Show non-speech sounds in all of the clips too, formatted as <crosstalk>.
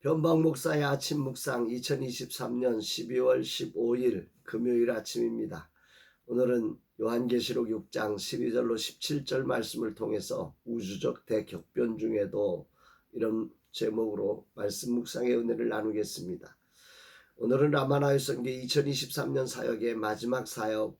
변방 목사의 아침 묵상 2023년 12월 15일 금요일 아침입니다. 오늘은 요한계시록 6장 12절로 17절 말씀을 통해서 우주적 대격변 중에도 이런 제목으로 말씀 묵상의 은혜를 나누겠습니다. 오늘은 라마나의 성계 2023년 사역의 마지막 사역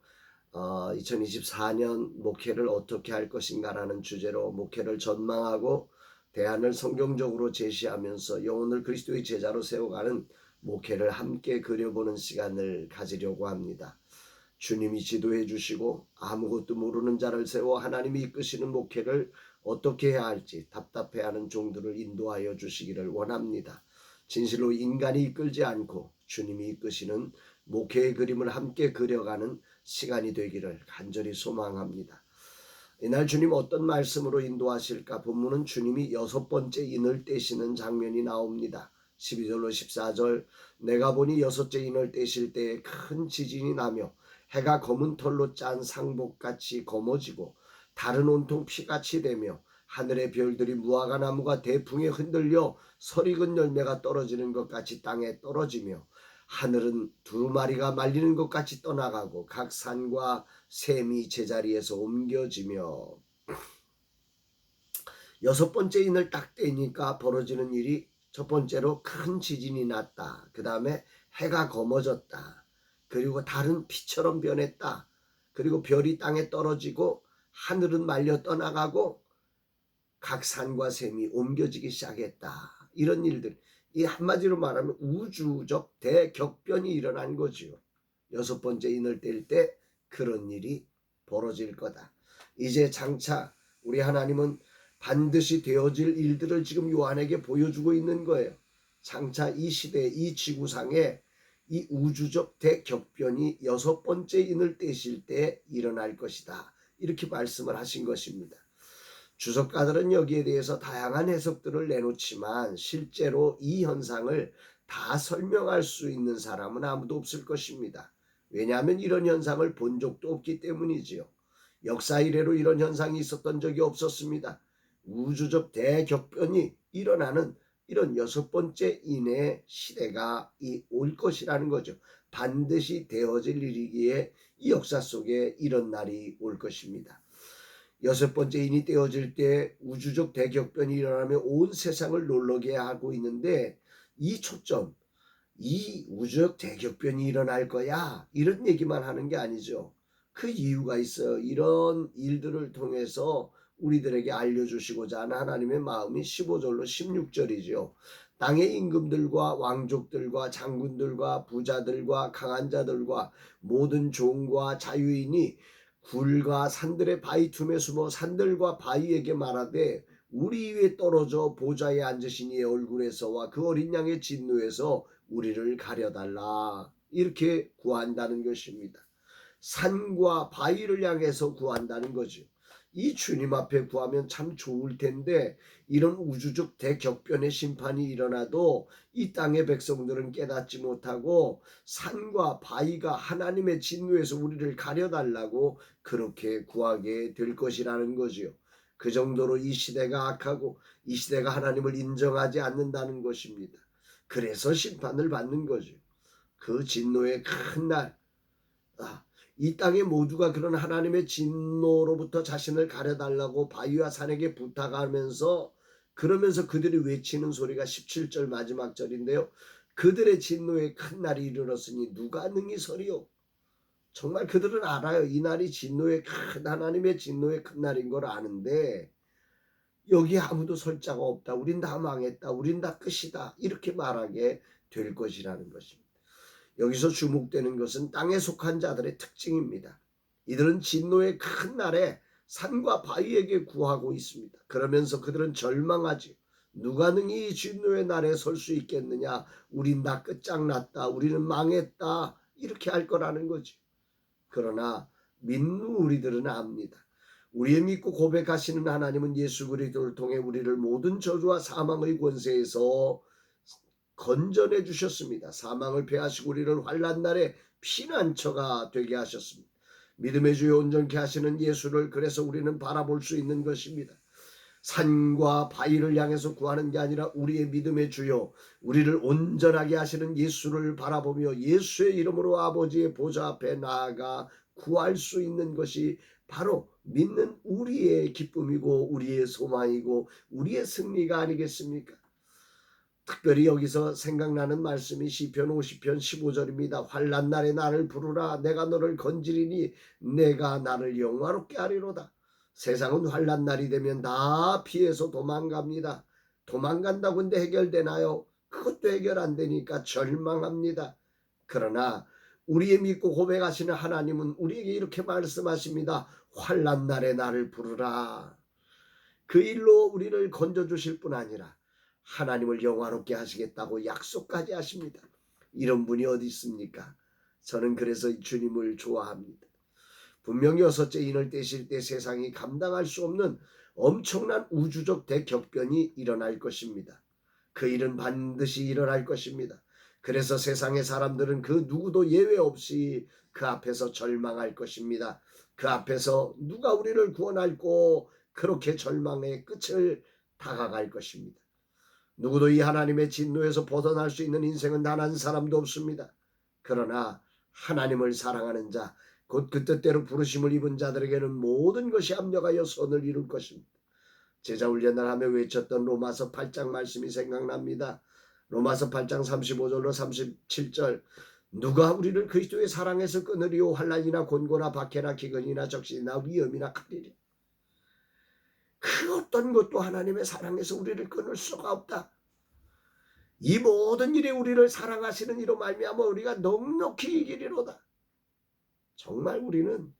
어, 2024년 목회를 어떻게 할 것인가라는 주제로 목회를 전망하고 대안을 성경적으로 제시하면서 영혼을 그리스도의 제자로 세워가는 목회를 함께 그려보는 시간을 가지려고 합니다. 주님이 지도해 주시고 아무것도 모르는 자를 세워 하나님이 이끄시는 목회를 어떻게 해야 할지 답답해하는 종들을 인도하여 주시기를 원합니다. 진실로 인간이 이끌지 않고 주님이 이끄시는 목회의 그림을 함께 그려가는 시간이 되기를 간절히 소망합니다. 이날 주님 어떤 말씀으로 인도하실까? 본문은 주님이 여섯 번째 인을 떼시는 장면이 나옵니다. 12절로 14절 내가 보니 여섯째 인을 떼실 때에 큰 지진이 나며 해가 검은 털로 짠 상복같이 검어지고 달은 온통 피같이 되며 하늘의 별들이 무화과 나무가 대풍에 흔들려 설익은 열매가 떨어지는 것 같이 땅에 떨어지며 하늘은 두루마리가 말리는 것 같이 떠나가고 각 산과 샘이 제자리에서 옮겨지며 <sniffs> 여섯 번째 인을 딱 떼니까 벌어지는 일이 첫 번째로 큰 지진이 났다. 그 다음에 해가 검어졌다. 그리고 달은 피처럼 변했다. 그리고 별이 땅에 떨어지고 하늘은 말려 떠나가고 각 산과 샘이 옮겨지기 시작했다. 이런 일들. 이 한마디로 말하면 우주적 대격변이 일어난 거지요. 여섯 번째 인을 뗄 때 그런 일이 벌어질 거다. 이제 장차 우리 하나님은 반드시 되어질 일들을 지금 요한에게 보여주고 있는 거예요. 장차 이 시대, 이 지구상에 이 우주적 대격변이 여섯 번째 인을 떼실 때 일어날 것이다. 이렇게 말씀을 하신 것입니다. 주석가들은 여기에 대해서 다양한 해석들을 내놓지만 실제로 이 현상을 다 설명할 수 있는 사람은 아무도 없을 것입니다. 왜냐하면 이런 현상을 본 적도 없기 때문이지요. 역사 이래로 이런 현상이 있었던 적이 없었습니다. 우주적 대격변이 일어나는 이런 여섯 번째 인의 시대가 올 것이라는 거죠. 반드시 되어질 일이기에 이 역사 속에 이런 날이 올 것입니다. 여섯 번째 인이 떼어질 때 우주적 대격변이 일어나며 온 세상을 놀라게 하고 있는데 이 초점, 이 우주적 대격변이 일어날 거야 이런 얘기만 하는 게 아니죠. 그 이유가 있어요. 이런 일들을 통해서 우리들에게 알려주시고자 하는 하나님의 마음이 15절로 16절이죠. 땅의 임금들과 왕족들과 장군들과 부자들과 강한 자들과 모든 종과 자유인이 굴과 산들의 바위 틈에 숨어 산들과 바위에게 말하되 우리 위에 떨어져 보좌에 앉으신 이의 얼굴에서와 그 어린 양의 진노에서 우리를 가려달라 이렇게 구한다는 것입니다. 산과 바위를 향해서 구한다는 거죠. 이 주님 앞에 구하면 참 좋을 텐데 이런 우주적 대격변의 심판이 일어나도 이 땅의 백성들은 깨닫지 못하고 산과 바위가 하나님의 진노에서 우리를 가려달라고 그렇게 구하게 될 것이라는 거지요. 그 정도로 이 시대가 악하고 이 시대가 하나님을 인정하지 않는다는 것입니다. 그래서 심판을 받는 거죠. 그 진노의 큰 날, 아, 이 땅의 모두가 그런 하나님의 진노로부터 자신을 가려달라고 바위와 산에게 부탁하면서 그러면서 그들이 외치는 소리가 17절 마지막 절인데요. 그들의 진노의 큰 날이 이르렀으니 누가 능히 서리요? 정말 그들은 알아요. 이 날이 진노의 큰 하나님의 진노의 큰 날인 걸 아는데 여기 아무도 설 자가 없다. 우린 다 망했다. 우린 다 끝이다. 이렇게 말하게 될 것이라는 것입니다. 여기서 주목되는 것은 땅에 속한 자들의 특징입니다. 이들은 진노의 큰 날에 산과 바위에게 구하고 있습니다. 그러면서 그들은 절망하지. 누가 능히 이 진노의 날에 설 수 있겠느냐? 우린 다 끝장났다. 우리는 망했다. 이렇게 할 거라는 거지. 그러나 믿는 우리들은 압니다. 우리의 믿고 고백하시는 하나님은 예수 그리스도를 통해 우리를 모든 저주와 사망의 권세에서 건전해 주셨습니다. 사망을 패하시고 우리를 환란 날에 피난처가 되게 하셨습니다. 믿음의 주에 온전케 하시는 예수를 그래서 우리는 바라볼 수 있는 것입니다. 산과 바위를 향해서 구하는 게 아니라 우리의 믿음의 주요 우리를 온전하게 하시는 예수를 바라보며 예수의 이름으로 아버지의 보좌 앞에 나아가 구할 수 있는 것이 바로 믿는 우리의 기쁨이고 우리의 소망이고 우리의 승리가 아니겠습니까? 특별히 여기서 생각나는 말씀이 시편 50편 15절입니다. 환난 날에 나를 부르라 내가 너를 건지리니 내가 나를 영화롭게 하리로다. 세상은 환난 날이 되면 다 피해서 도망갑니다. 도망간다고 근데 해결되나요? 그것도 해결 안 되니까 절망합니다. 그러나 우리의 믿고 고백하시는 하나님은 우리에게 이렇게 말씀하십니다. 환난 날에 나를 부르라. 그 일로 우리를 건져 주실 뿐 아니라 하나님을 영화롭게 하시겠다고 약속까지 하십니다. 이런 분이 어디 있습니까? 저는 그래서 이 주님을 좋아합니다. 분명히 여섯째 인을 떼실 때 세상이 감당할 수 없는 엄청난 우주적 대격변이 일어날 것입니다. 그 일은 반드시 일어날 것입니다. 그래서 세상의 사람들은 그 누구도 예외 없이 그 앞에서 절망할 것입니다. 그 앞에서 누가 우리를 구원할고 그렇게 절망의 끝을 다가갈 것입니다. 누구도 이 하나님의 진노에서 벗어날 수 있는 인생은 단 한 사람도 없습니다. 그러나 하나님을 사랑하는 자, 곧 그 뜻대로 부르심을 입은 자들에게는 모든 것이 합력하여 선을 이룰 것입니다. 제자 훈련을 하며 외쳤던 로마서 8장 말씀이 생각납니다. 로마서 8장 35절로 37절 누가 우리를 그리스도의 사랑에서 끊으리오 환란이나 곤고나 박해나 기근이나 적신이나 위험이나 칼이리 그 어떤 것도 하나님의 사랑에서 우리를 끊을 수가 없다. 이 모든 일에 우리를 사랑하시는 이로 말미암아 우리가 넉넉히 이기리로다. 정말 우리는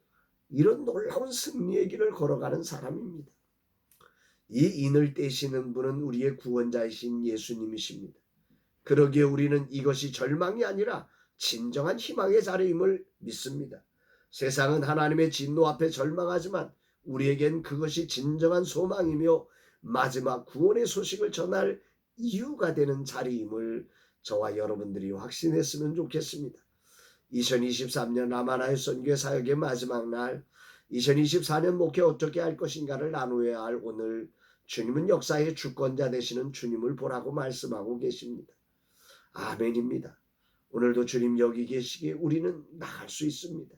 이런 놀라운 승리의 길을 걸어가는 사람입니다. 이 인을 떼시는 분은 우리의 구원자이신 예수님이십니다. 그러기에 우리는 이것이 절망이 아니라 진정한 희망의 자리임을 믿습니다. 세상은 하나님의 진노 앞에 절망하지만 우리에겐 그것이 진정한 소망이며 마지막 구원의 소식을 전할 이유가 되는 자리임을 저와 여러분들이 확신했으면 좋겠습니다. 2023년 라마나의 선교 사역의 마지막 날 2024년 목회 어떻게 할 것인가를 나누어야 할 오늘 주님은 역사의 주권자 되시는 주님을 보라고 말씀하고 계십니다. 아멘입니다. 오늘도 주님 여기 계시기에 우리는 나갈 수 있습니다.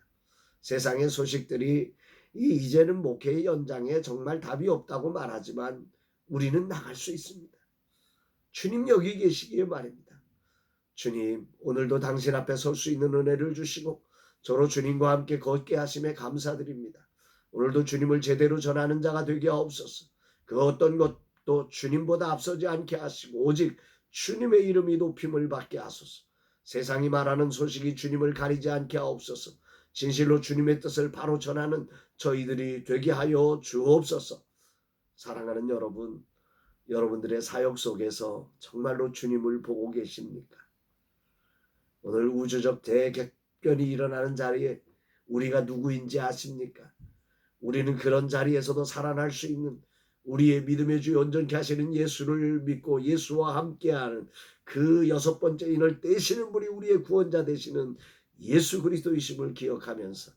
세상의 소식들이 이 이제는 목회의 연장에 정말 답이 없다고 말하지만 우리는 나갈 수 있습니다. 주님 여기 계시기에 말입니다. 주님 오늘도 당신 앞에 설 수 있는 은혜를 주시고 저로 주님과 함께 걷게 하심에 감사드립니다. 오늘도 주님을 제대로 전하는 자가 되게 하옵소서. 그 어떤 것도 주님보다 앞서지 않게 하시고 오직 주님의 이름이 높임을 받게 하소서. 세상이 말하는 소식이 주님을 가리지 않게 하옵소서. 진실로 주님의 뜻을 바로 전하는 저희들이 되게 하여 주옵소서. 사랑하는 여러분, 여러분들의 사역 속에서 정말로 주님을 보고 계십니까? 오늘 우주적 대격변이 일어나는 자리에 우리가 누구인지 아십니까? 우리는 그런 자리에서도 살아날 수 있는 우리의 믿음의 주 온전케 하시는 예수를 믿고 예수와 함께하는 그 여섯 번째 인을 떼시는 분이 우리의 구원자 되시는 예수 그리스도이심을 기억하면서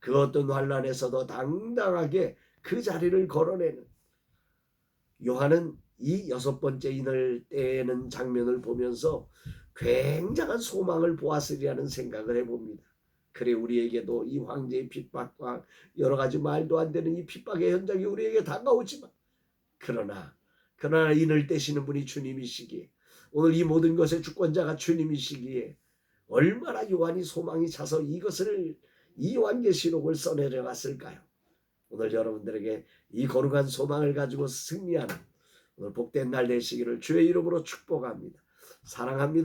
그 어떤 환란에서도 당당하게 그 자리를 걸어내는 요한은 이 여섯 번째 인을 떼는 장면을 보면서 굉장한 소망을 보았으리라는 생각을 해봅니다. 그래 우리에게도 이 황제의 핍박과 여러 가지 말도 안 되는 이 핍박의 현장이 우리에게 다가오지만 그러나 그러나 인을 떼시는 분이 주님이시기에 오늘 이 모든 것의 주권자가 주님이시기에 얼마나 요한이 소망이 차서 이것을 이 완계시록을 써내려갔을까요? 오늘 여러분들에게 이 거룩한 소망을 가지고 승리하는 오늘 복된 날 되시기를 주의 이름으로 축복합니다. 사랑합니다.